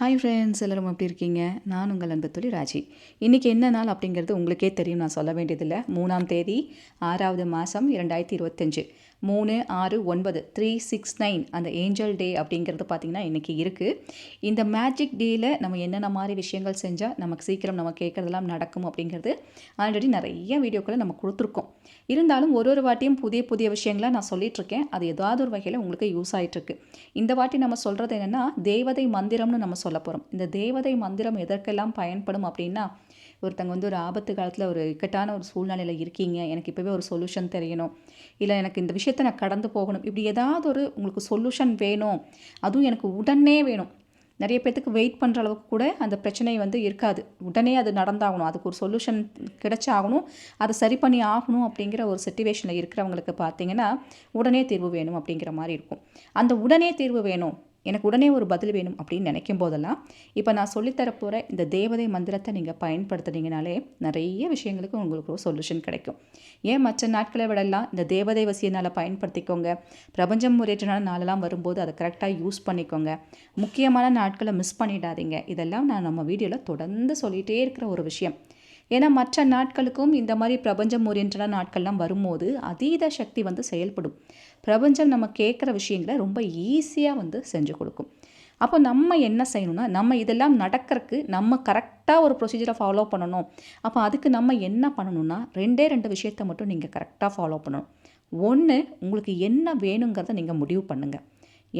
Hi friends எல்லோரும் எப்படி இருக்கீங்க? நான் உங்கள் அன்பு தொழில் ராஜி. இன்றைக்கி என்ன நாள் அப்படிங்கிறது உங்களுக்கே தெரியும். நான் சொல்ல வேண்டியதில்லை. மூணாம் தேதி ஆறாவது மாதம் இரண்டாயிரத்தி இருபத்தஞ்சு. மூணு ஆறு ஒன்பது த்ரீ சிக்ஸ் நைன் அந்த ஏஞ்சல் டே அப்படிங்கிறது பார்த்திங்கன்னா இன்றைக்கி இருக்குது இந்த மேஜிக் டேயில் நம்ம என்னென்ன மாதிரி விஷயங்கள் செஞ்சால் நமக்கு சீக்கிரம் நம்ம கேட்குறதெல்லாம் நடக்கும் அப்படிங்கிறது ஆல்ரெடி நிறைய வீடியோக்களை நம்ம கொடுத்துருக்கோம். இருந்தாலும் ஒரு ஒரு வாட்டியும் புதிய புதிய விஷயங்களை நான் சொல்லிகிட்ருக்கேன் அது ஏதாவது ஒரு வகையில் உங்களுக்கு யூஸ் ஆகிட்டுருக்கு இந்த வாட்டி நம்ம சொல்கிறது என்னென்னா தேவதை மந்திரம்னு நம்ம சொல்ல போகிறோம் இந்த தேவதை மந்திரம் எதற்கெல்லாம் பயன்படும் அப்படின்னா ஒருத்தங்க வந்து ஒரு ஆபத்து காலத்தில் ஒரு இக்கட்டான ஒரு சூழ்நிலையில் இருக்கீங்க. எனக்கு இப்போவே ஒரு சொல்யூஷன் தெரியணும். இல்லை எனக்கு இந்த விஷயம் விஷயத்தை நான் கடந்து போகணும். இப்படி ஏதாவது ஒரு உங்களுக்கு சொல்யூஷன் வேணும். அதுவும் எனக்கு உடனே வேணும். நிறைய பேர்த்துக்கு வெயிட் பண்ணுற அளவுக்கு கூட அந்த பிரச்சனை வந்து இருக்காது. உடனே அது நடந்தாகணும். அதுக்கு ஒரு சொல்யூஷன் கிடைச்சாகணும். அதை சரி பண்ணி ஆகணும் அப்படிங்கிற ஒரு சுச்சுவேஷனில் இருக்கிறவங்களுக்கு பார்த்தீங்கன்னா உடனே தீர்வு வேணும் அப்படிங்கிற மாதிரி இருக்கும். அந்த உடனே தீர்வு வேணும். எனக்கு உடனே ஒரு பதில் வேணும் அப்படின்னு நினைக்கும் போதெல்லாம் இப்போ நான் சொல்லித்தரப்போகிற இந்த தேவதை மந்திரத்தை நீங்கள் பயன்படுத்துனீங்கனாலே நிறைய விஷயங்களுக்கு உங்களுக்கு ஒரு சொல்யூஷன் கிடைக்கும். ஏன் மற்ற நாட்களை விடலாம் இந்த தேவதை வசியனால் பயன்படுத்திக்கோங்க. பிரபஞ்சம் முறையற்ற நாளெல்லாம் வரும்போது அதை கரெக்டாக யூஸ் பண்ணிக்கோங்க. முக்கியமான நாட்களை மிஸ் பண்ணிடாதீங்க. இதெல்லாம் நான் நம்ம வீடியோவில் தொடர்ந்து சொல்லிகிட்டே இருக்கிற ஒரு விஷயம். ஏன்னா மற்ற நாட்களுக்கும் இந்த மாதிரி பிரபஞ்சம் ஓரியன்டான நாட்கள்லாம் வரும்போது அதீத சக்தி வந்து செயல்படும். பிரபஞ்சம் நம்ம கேட்குற விஷயங்களை ரொம்ப ஈஸியாக வந்து செஞ்சு கொடுக்கும். அப்போ நம்ம என்ன செய்யணும்னா நம்ம இதெல்லாம் நடக்கிறதுக்கு நம்ம கரெக்டாக ஒரு ப்ரொசீஜரை ஃபாலோ பண்ணணும். அப்போ அதுக்கு நம்ம என்ன பண்ணணும்னா ரெண்டே ரெண்டு விஷயத்த மட்டும் நீங்கள் கரெக்டாக ஃபாலோ பண்ணணும். ஒன்று உங்களுக்கு என்ன வேணுங்கிறத நீங்கள் முடிவு பண்ணுங்கள்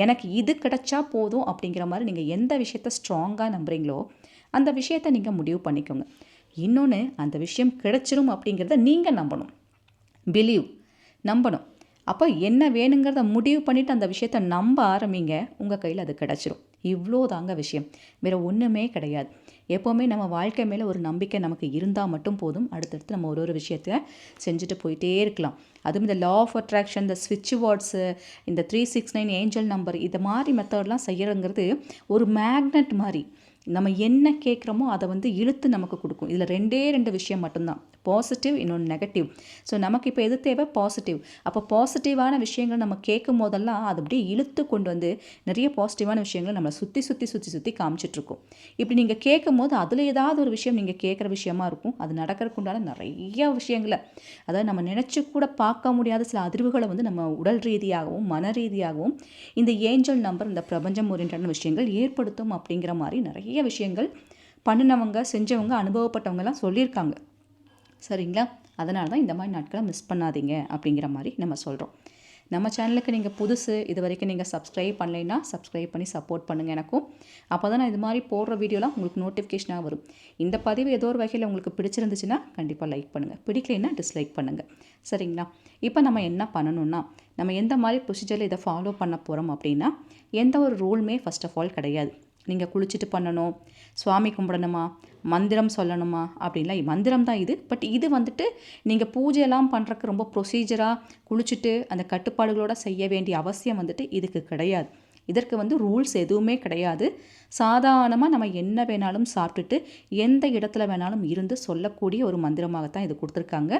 எனக்கு இது கிடைச்சா போதும் அப்படிங்கிற மாதிரி நீங்கள் எந்த விஷயத்த ஸ்ட்ராங்காக நம்புகிறீங்களோ அந்த விஷயத்தை நீங்கள் முடிவு பண்ணிக்கோங்க. இன்னொன்று அந்த விஷயம் கிடைச்சிரும் அப்படிங்கிறத நீங்கள் நம்பணும். பிலீவ் நம்பணும். அப்போ என்ன வேணுங்கிறத முடிவு பண்ணிவிட்டு அந்த விஷயத்த நம்ப ஆரம்பிங்க உங்கள் கையில் அது கிடச்சிரும். இவ்வளோ தாங்க விஷயம். வேறு ஒன்றுமே கிடையாது. எப்போவுமே நம்ம வாழ்க்கை மேலே ஒரு நம்பிக்கை நமக்கு இருந்தால் மட்டும் போதும். அடுத்தடுத்து நம்ம ஒரு ஒரு விஷயத்த செஞ்சுட்டு போயிட்டே இருக்கலாம். அதுவும் இந்த லா ஆஃப் அட்ராக்ஷன் இந்த ஸ்விட்ச் வார்ட்ஸு இந்த three six nine angel number இது மாதிரி மெத்தட்லாம் செய்கிறங்கிறது ஒரு மேக்னெட் மாதிரி. நம்ம என்ன கேட்குறோமோ அதை வந்து இழுத்து நமக்கு கொடுக்கும். இதில் ரெண்டே ரெண்டு விஷயம் மட்டும்தான். பாசிட்டிவ் இன்னொன்று நெகட்டிவ் ஸோ நமக்கு இப்போ எது தேவை? பாசிட்டிவ் அப்போ பாசிட்டிவான விஷயங்கள் நம்ம கேட்கும் போதெல்லாம் அது அப்படியே இழுத்து கொண்டு வந்து நிறைய பாசிட்டிவான விஷயங்களை நம்மளை சுற்றி சுற்றி சுற்றி சுற்றி காமிச்சிட்ருக்கோம். இப்படி நீங்கள் கேட்கும் போது அதில் ஏதாவது ஒரு விஷயம் நீங்கள் கேட்குற விஷயமா இருக்கும். அது நடக்கிறதுக்கு உண்டான நிறைய விஷயங்களை. அதாவது நம்ம நினச்சி கூட பார்க்க முடியாத சில அதிர்வுகளை வந்து நம்ம உடல் ரீதியாகவும் மன ரீதியாகவும் இந்த ஏஞ்சல் நம்பர் இந்த பிரபஞ்சம் ஓரியன்டான விஷயங்கள் ஏற்படுத்தும் அப்படிங்கிற மாதிரி நிறைய நிறைய விஷயங்கள் பண்ணினவங்க செஞ்சவங்க அனுபவப்பட்டவங்கலாம் சொல்லியிருக்காங்க. சரிங்களா? அதனால தான் இந்த மாதிரி நாட்களை மிஸ் பண்ணாதீங்க அப்படிங்கிற மாதிரி நம்ம சொல்கிறோம் நம்ம சேனலுக்கு நீங்கள் புதுசு இது வரைக்கும் நீங்கள் சப்ஸ்கிரைப் பண்ணலைன்னா சப்ஸ்கிரைப் பண்ணி சப்போர்ட் பண்ணுங்கள் எனக்கும். அப்போ தான் நான் இது மாதிரி போடுற வீடியோலாம் உங்களுக்கு நோட்டிஃபிகேஷனாக வரும். இந்த பதிவு ஏதோ ஒரு வகையில் உங்களுக்கு பிடிச்சிருந்துச்சுன்னா கண்டிப்பாக லைக் பண்ணுங்கள் பிடிக்கலைன்னா டிஸ்லைக் பண்ணுங்கள் சரிங்களா? இப்போ நம்ம என்ன பண்ணணும்னா நம்ம எந்த மாதிரி ப்ரொசீஜரில் இதை ஃபாலோ பண்ண போகிறோம் அப்படின்னா எந்த ஒரு ரூலுமே ஃபஸ்ட் ஆஃப் ஆல் கிடையாது. நீங்கள் குளிச்சுட்டு பண்ணணும் சுவாமி கும்பிடணுமா மந்திரம் சொல்லணுமா அப்படின்லாம் மந்திரம் தான் இது. பட் இது வந்துட்டு நீங்கள் பூஜையெல்லாம் பண்ணுறக்கு ரொம்ப ப்ரொசீஜராக குளிச்சுட்டு அந்த கட்டுப்பாடுகளோடு செய்ய வேண்டிய அவசியம் வந்துட்டு இதுக்கு கிடையாது. இதற்கு வந்து ரூல்ஸ் எதுவுமே கிடையாது. சாதாரணமாக நம்ம என்ன வேணாலும் சாப்பிட்டுட்டு எந்த இடத்துல வேணாலும் இருந்து சொல்லக்கூடிய ஒரு மந்திரமாகத்தான் இது கொடுத்துருக்காங்க.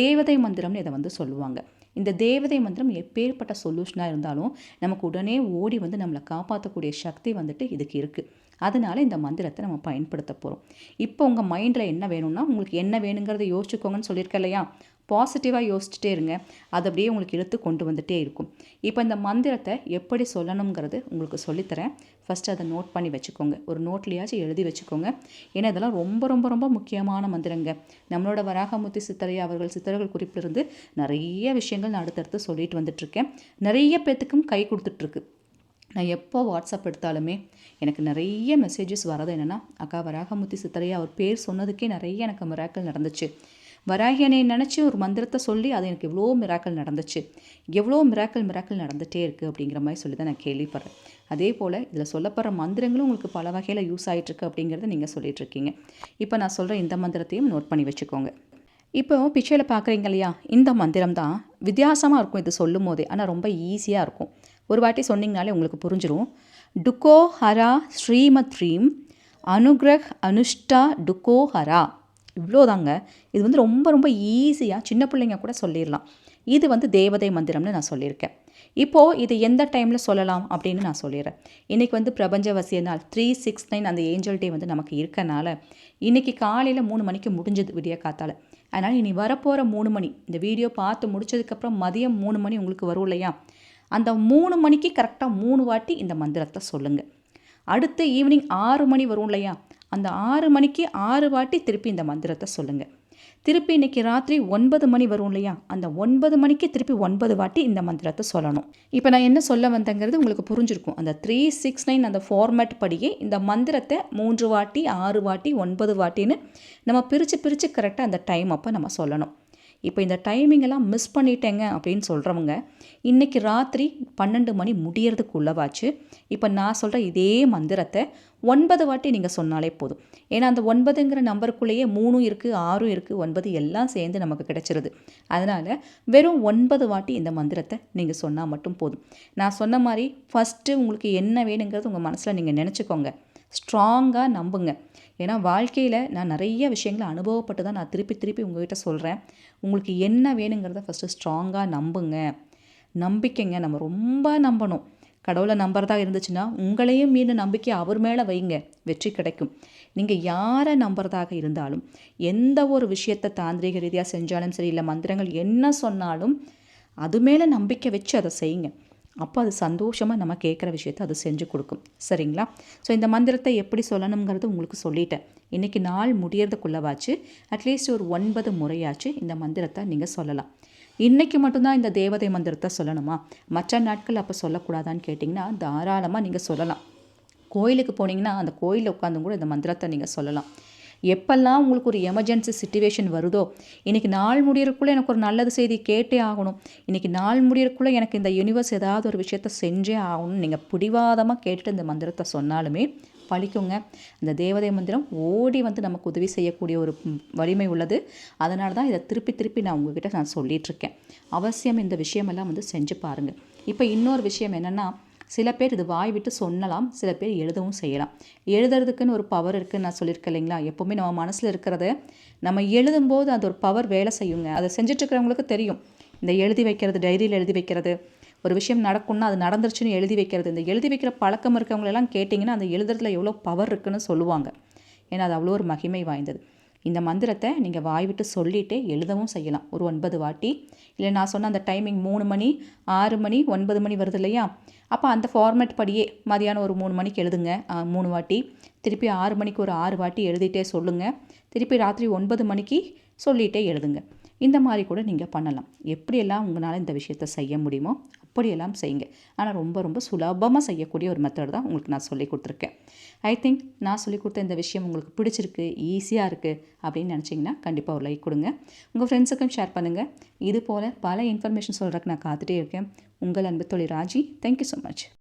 தேவதை மந்திரம்னு இதை வந்து சொல்லுவாங்க. இந்த தேவதை மந்திரம் எப்பேற்பட்ட சொல்யூஷனாக இருந்தாலும் நமக்கு உடனே ஓடி வந்து நம்மளை காப்பாற்றக்கூடிய சக்தி வந்துட்டு இதுக்கு இருக்குது அதனால் இந்த மந்திரத்தை நம்ம பயன்படுத்த போகிறோம் இப்போ உங்கள் மைண்டில் என்ன வேணும்னா உங்களுக்கு என்ன வேணுங்கிறத யோசிச்சுக்கோங்கன்னு சொல்லியிருக்க இல்லையா? பாசிட்டிவாக யோசிச்சுட்டே இருங்க. அது அப்படியே உங்களுக்கு இழுத்து கொண்டு வந்துகிட்டே இருக்கும். இப்போ இந்த மந்திரத்தை எப்படி சொல்லணுங்கிறது உங்களுக்கு சொல்லித்தரேன். ஃபஸ்ட்டு அதை நோட் பண்ணி வச்சுக்கோங்க. ஒரு நோட்லேயாச்சும் எழுதி வச்சுக்கோங்க. ஏன்னா இதெல்லாம் ரொம்ப ரொம்ப ரொம்ப முக்கியமான மந்திரங்க. நம்மளோட வராகமுத்தி சித்தரையா அவர்கள் சித்தர்கள் குறிப்பிலிருந்து நிறைய விஷயங்கள் நான் அடுத்தடுத்து சொல்லிட்டு வந்துட்டுருக்கேன். நிறைய பேர்த்துக்கும் கை கொடுத்துட்ருக்கு நான் எப்போ வாட்ஸ்அப் எடுத்தாலுமே எனக்கு நிறைய மெசேஜஸ் வரது என்னென்னா அக்கா வராகமுத்தி சித்தரையா அவர் பேர் சொன்னதுக்கே நிறைய எனக்கு மிராக்கள் நடந்துச்சு. வராகியனை நினச்சி ஒரு மந்திரத்தை சொல்லி அது எனக்கு எவ்வளோ மிராக்கள் நடந்துச்சு. எவ்வளோ மிராக்கள் மிராக்கள் நடந்துகிட்டே இருக்குது அப்படிங்கிற மாதிரி சொல்லி தான் நான் கேள்விப்படுறேன். அதே போல் இதில் சொல்லப்படுற மந்திரங்களும் உங்களுக்கு பல வகையில் யூஸ் ஆகிட்டுருக்கு அப்படிங்கிறத நீங்கள் சொல்லிகிட்ருக்கீங்க இப்போ நான் சொல்கிற இந்த மந்திரத்தையும் நோட் பண்ணி வச்சுக்கோங்க. இப்போ பிச்சையில் பார்க்குறீங்க இல்லையா? இந்த மந்திரம் தான் வித்தியாசமாக இருக்கும் இது சொல்லும் போதே. ஆனால் ரொம்ப ஈஸியாக இருக்கும். ஒரு வாட்டி சொன்னிங்கனாலே உங்களுக்கு புரிஞ்சிடும் டுக்கோ ஹரா ஸ்ரீமத் ரீம் அனுக்ரஹ் அனுஷ்டா டுக்கோ ஹரா. இவ்வளோதாங்க இது வந்து ரொம்ப ரொம்ப ஈஸியாக சின்ன பிள்ளைங்க கூட சொல்லிடலாம். இது வந்து தேவதை மந்திரம்னு நான் சொல்லியிருக்கேன். இப்போது இது எந்த டைமில் சொல்லலாம் அப்படின்னு நான் சொல்லிடுறேன். இன்றைக்கி வந்து பிரபஞ்ச வசிய நாள் த்ரீ சிக்ஸ் நைன் அந்த ஏஞ்சல் டே வந்து நமக்கு இருக்கனால இன்றைக்கி காலையில் மூணு மணிக்கு முடிஞ்சது விடிய காத்தால். அதனால் இனி வரப்போகிற மூணு மணி இந்த வீடியோ பார்த்து முடிச்சதுக்கப்புறம் மதியம் மூணு மணி உங்களுக்கு வரும் இல்லையா? அந்த மூணு மணிக்கு கரெக்டாக மூணு வாட்டி இந்த மந்திரத்தை சொல்லுங்கள் அடுத்து ஈவினிங் ஆறு மணி வரும் இல்லையா? அந்த ஆறு மணிக்கு ஆறு வாட்டி திருப்பி இந்த மந்திரத்தை சொல்லுங்கள் திருப்பி இன்றைக்கி ராத்திரி ஒன்பது மணி வரும் இல்லையா? அந்த ஒன்பது மணிக்கு திருப்பி ஒன்பது வாட்டி இந்த மந்திரத்தை சொல்லணும். இப்போ நான் என்ன சொல்ல வந்தேங்கிறது உங்களுக்கு புரிஞ்சிருக்கும். அந்த த்ரீ சிக்ஸ் நைன் அந்த ஃபார்மேட் படியே இந்த மந்திரத்தை மூன்று வாட்டி ஆறு வாட்டி ஒன்பது வாட்டின்னு நம்ம பிரித்து பிரித்து கரெக்டாக அந்த டைம் அப்போ நம்ம சொல்லணும். இப்போ இந்த டைமிங் எல்லாம் மிஸ் பண்ணிட்டேங்க அப்படின்னு சொல்கிறவங்க இன்றைக்கி ராத்திரி பன்னெண்டு மணி முடியறதுக்குள்ளவாச்சு இப்போ நான் சொல்கிற இதே மந்திரத்தை ஒன்பது வாட்டி நீங்கள் சொன்னாலே போதும். ஏன்னா அந்த ஒன்பதுங்கிற நம்பருக்குள்ளேயே மூணும் இருக்குது ஆறும் இருக்குது ஒன்பது எல்லாம் சேர்ந்து நமக்கு கிடச்சிருது. அதனால் வெறும் ஒன்பது வாட்டி இந்த மந்திரத்தை நீங்கள் சொன்னால் மட்டும் போதும். நான் சொன்ன மாதிரி ஃபஸ்ட்டு உங்களுக்கு என்ன வேணுங்கிறது உங்கள் மனசில் நீங்கள் நினச்சிக்கோங்க. ஸ்ட்ராங்காக நம்புங்க. ஏன்னா வாழ்க்கையில் நான் நிறைய விஷயங்களை அனுபவப்பட்டு தான் நான் திருப்பி திருப்பி உங்கள்கிட்ட சொல்கிறேன் உங்களுக்கு என்ன வேணுங்கிறத ஃபஸ்ட்டு ஸ்ட்ராங்காக நம்புங்க. நம்பிக்கைங்க நம்ம ரொம்ப நம்பணும். கடவுளை நம்புறதா இருந்துச்சுன்னா உங்களையும் மீண்டும் நம்பிக்கை அவர் மேலே வைங்க. வெற்றி கிடைக்கும். நீங்கள் யாரை நம்புறதாக இருந்தாலும் எந்த ஒரு விஷயத்தை தாந்திரிக ரீதியாக செஞ்சாலும் சரி இல்லை மந்திரங்கள் என்ன சொன்னாலும் அது மேலே நம்பிக்கை வச்சு அதை செய்யுங்க. அப்போ அது சந்தோஷமாக நம்ம கேட்குற விஷயத்த அது செஞ்சு கொடுக்கும். சரிங்களா? ஸோ இந்த மந்திரத்தை எப்படி சொல்லணுங்கிறது உங்களுக்கு சொல்லிட்டேன். இன்றைக்கி நாள் முடியறதுக்குள்ளவாச்சு அட்லீஸ்ட் ஒரு ஒன்பது முறையாச்சு இந்த மந்திரத்தை நீங்கள் சொல்லலாம். இன்றைக்கி மட்டும்தான் இந்த தேவதை மந்திரத்தை சொல்லணுமா? மற்ற நாட்கள் அப்போ சொல்லக்கூடாதான்னு கேட்டிங்கன்னா தாராளமாக நீங்கள் சொல்லலாம். கோயிலுக்கு போனீங்கன்னா அந்த கோயிலில் உட்காந்து கூட இந்த மந்திரத்தை நீங்கள் சொல்லலாம். எப்பெல்லாம் உங்களுக்கு ஒரு எமர்ஜென்சி சுச்சுவேஷன் வருதோ இன்றைக்கி நாள் முடியறக்குள்ளே எனக்கு ஒரு நல்லது செய்தி கேட்டே ஆகணும். இன்றைக்கி நாள் முடியறக்குள்ளே எனக்கு இந்த யூனிவர்ஸ் ஏதாவது ஒரு விஷயத்த செஞ்சே ஆகணும்னு நீங்கள் பிடிவாதமாக கேட்டுட்டு இந்த மந்திரத்தை சொன்னாலுமே பழிக்குங்க. இந்த தேவதை மந்திரம் ஓடி வந்து நமக்கு உதவி செய்யக்கூடிய ஒரு வலிமை உள்ளது. அதனால தான் இதை திருப்பி திருப்பி நான் உங்ககிட்ட நான் சொல்லிகிட்ருக்கேன் அவசியம் இந்த விஷயமெல்லாம் வந்து செஞ்சு பாருங்கள் இப்போ இன்னொரு விஷயம் என்னென்னா சில பேர் இது வாய் விட்டு சொல்லலாம் சில பேர் எழுதவும் செய்யலாம். எழுதுறதுக்குன்னு ஒரு பவர் இருக்குதுன்னு நான் சொல்லியிருக்கேன் இல்லைங்களா? எப்போவுமே நம்ம மனசில் இருக்கிறத நம்ம எழுதும்போது அது ஒரு பவர் வேலை செய்யுங்க. அதை செஞ்சிட்ருக்கிறவங்களுக்கு தெரியும். இந்த எழுதி வைக்கிறது டைரியில் எழுதி வைக்கிறது ஒரு விஷயம் நடக்கும்னா அது நடந்துருச்சுன்னு எழுதி வைக்கிறது. இந்த எழுதி வைக்கிற பழக்கம் இருக்கவங்களெல்லாம் கேட்டிங்கன்னா அந்த எழுதுறதுல எவ்வளோ பவர் இருக்குன்னு சொல்லுவாங்க. ஏன்னா அது அவ்வளோ ஒரு மகிமை வாய்ந்தது. இந்த மந்திரத்தை நீங்கள் வாய் விட்டு சொல்லிகிட்டே எழுதவும் செய்யலாம். ஒரு ஒன்பது வாட்டி. இல்லை நான் சொன்ன அந்த டைமிங் மூணு மணி ஆறு மணி ஒன்பது மணி வருது இல்லையா? அப்போ அந்த ஃபார்மேட் படியே மதியானம் ஒரு மூணு மணிக்கு எழுதுங்க. மூணு வாட்டி. திருப்பி ஆறு மணிக்கு ஒரு ஆறு வாட்டி எழுதிட்டே சொல்லுங்கள் திருப்பி ராத்திரி ஒன்பது மணிக்கு சொல்லிகிட்டே எழுதுங்க. இந்த மாதிரி கூட நீங்கள் பண்ணலாம். எப்படியெல்லாம் உங்களால் இந்த விஷயத்த செய்ய முடியுமோ இப்படியெல்லாம் செய்யுங்க. ஆனால் ரொம்ப ரொம்ப சுலபமாக செய்யக்கூடிய ஒரு மெத்தட் தான் உங்களுக்கு நான் சொல்லி கொடுத்துருக்கேன். ஐ திங்க் நான் சொல்லி கொடுத்த இந்த விஷயம் உங்களுக்கு பிடிச்சிருக்கு ஈஸியாக இருக்குது அப்படின்னு நினச்சிங்கன்னா கண்டிப்பாக ஒரு லைக் கொடுங்க. உங்கள் ஃப்ரெண்ட்ஸுக்கும் ஷேர் பண்ணுங்கள் இது போல் பல இன்ஃபர்மேஷன் சொல்கிறதுக்கு நான் காத்துட்டே இருக்கேன். உங்கள் அன்பு தொழில் ராஜி தேங்க்யூ ஸோ மச்